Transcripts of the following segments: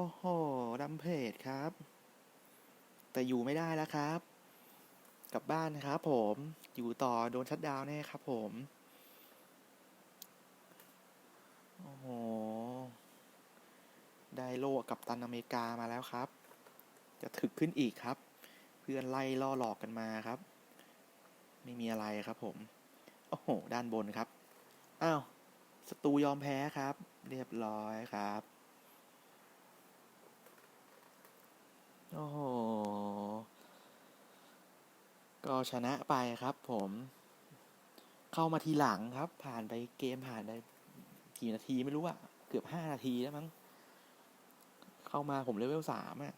อ้โหดัมเพจครับ แต่อยู่ไม่ได้แล้วครับ กลับบ้านครับผมอยู่ต่อโดนชัดดาวแน่ครับผม โอ้โห ได้โลกับตันอเมริกามาแล้วครับ จะถึกขึ้นอีกครับ เพื่อนไล่ล่อหลอกกันมาครับ ไม่มีอะไรครับผม โอ้โห ด้านบนครับ อ้าวศัตรูยอมแพ้ครับ เรียบร้อยครับ โอ้โห ก็ชนะไปครับผม เข้ามาทีหลังครับ ผ่านไปเกมผ่านไปกี่นาทีไม่รู้อะเกือบห้านาทีแล้วมั้ง เข้ามาผมเลเวลสามอะ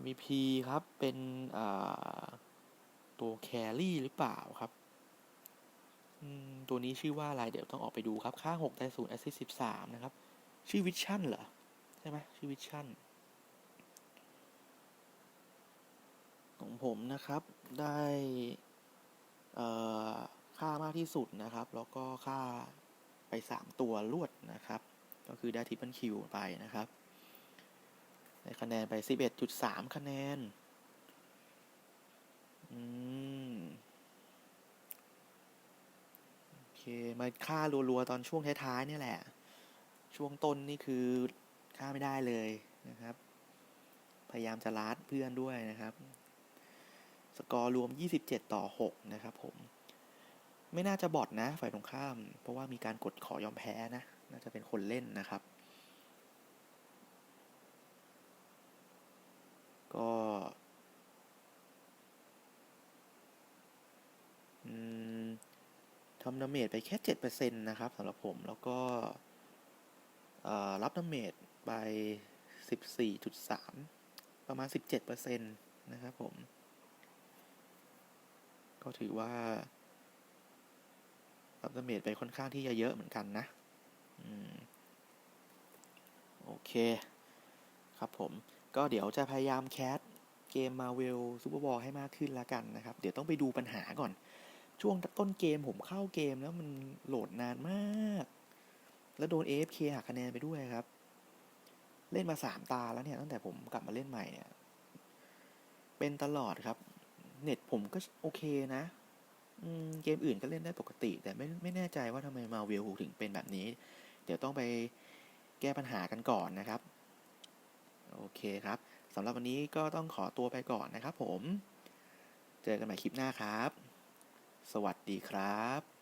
MVP ครับเป็นตัวแครี่หรือเปล่าครับ ตัวนี้ชื่อว่าอะไรเดี๋ยวต้องออกไปดูครับ ค่าหกได้ศูนย์แอสซิสสิบสามนะครับ ชื่อวิชั่นเหรอ ใช่ไหมชื่อวิชั่น ของผมนะครับ ได้ค่ามากที่สุดนะครับ แล้วก็ค่าไปสามตัวรวดนะครับ ก็คือได้ทิปเปิลคิวไปนะครับ ได้คะแนนไปสิบเอ็ดจุดสามคะแนน อืม โอเค มาค่ารัวๆ ตอนช่วงท้ายๆ เนี่ยแหละ ช่วงต้นนี่คือค่าไม่ได้เลยนะครับ พยายามจะลัดเพื่อนด้วยนะครับ สกอร์รวม 27 ต่อ 6 นะครับผม ไม่น่าจะบอทนะ ฝ่ายตรงข้าม เพราะว่ามีการกดขอยอมแพ้นะ น่าจะเป็นคนเล่นนะครับ ก็อืมทำดาเมจไปแค่เจ็ดเปอร์เซ็นต์นะครับสำหรับผมแล้วก็รับดาเมจไปสิบสี่จุดสามประมาณสิบเจ็ดเปอร์เซ็นต์นะครับผม ก็ถือว่ารับดาเมจไปค่อนข้างที่จะเยอะเหมือนกันนะอืมโอเค ครับผม ก็เดี๋ยวจะพยายามแคสเกม Marvel Super Ball ให้มากขึ้นล้วกันนะครับ เดี๋ยวต้องไปดูปัญหาก่อน ช่วงต้นเกมผมเข้าเกมแล้วมันโหลดนานมาก แล้วโดน AFK หักคะแนนไปด้วยครับ เล่นมาสามตาแล้วเนี่ย ตั้งแต่ผมกลับมาเล่นใหม่เนี่ย เป็นตลอดครับ เน็ตผมก็โอเคนะเกมอื่นก็เล่นได้ปกติ แต่ไม่ไม่แน่ใจว่าทำไมมาวิวถึงเป็นแบบนี้ เดี๋ยวต้องไปแก้ปัญหากันก่อนนะครับ โอเคครับสำหรับวันนี้ก็ต้องขอตัวไปก่อนนะครับผม เจอกันใหม่คลิปหน้าครับ สวัสดีครับ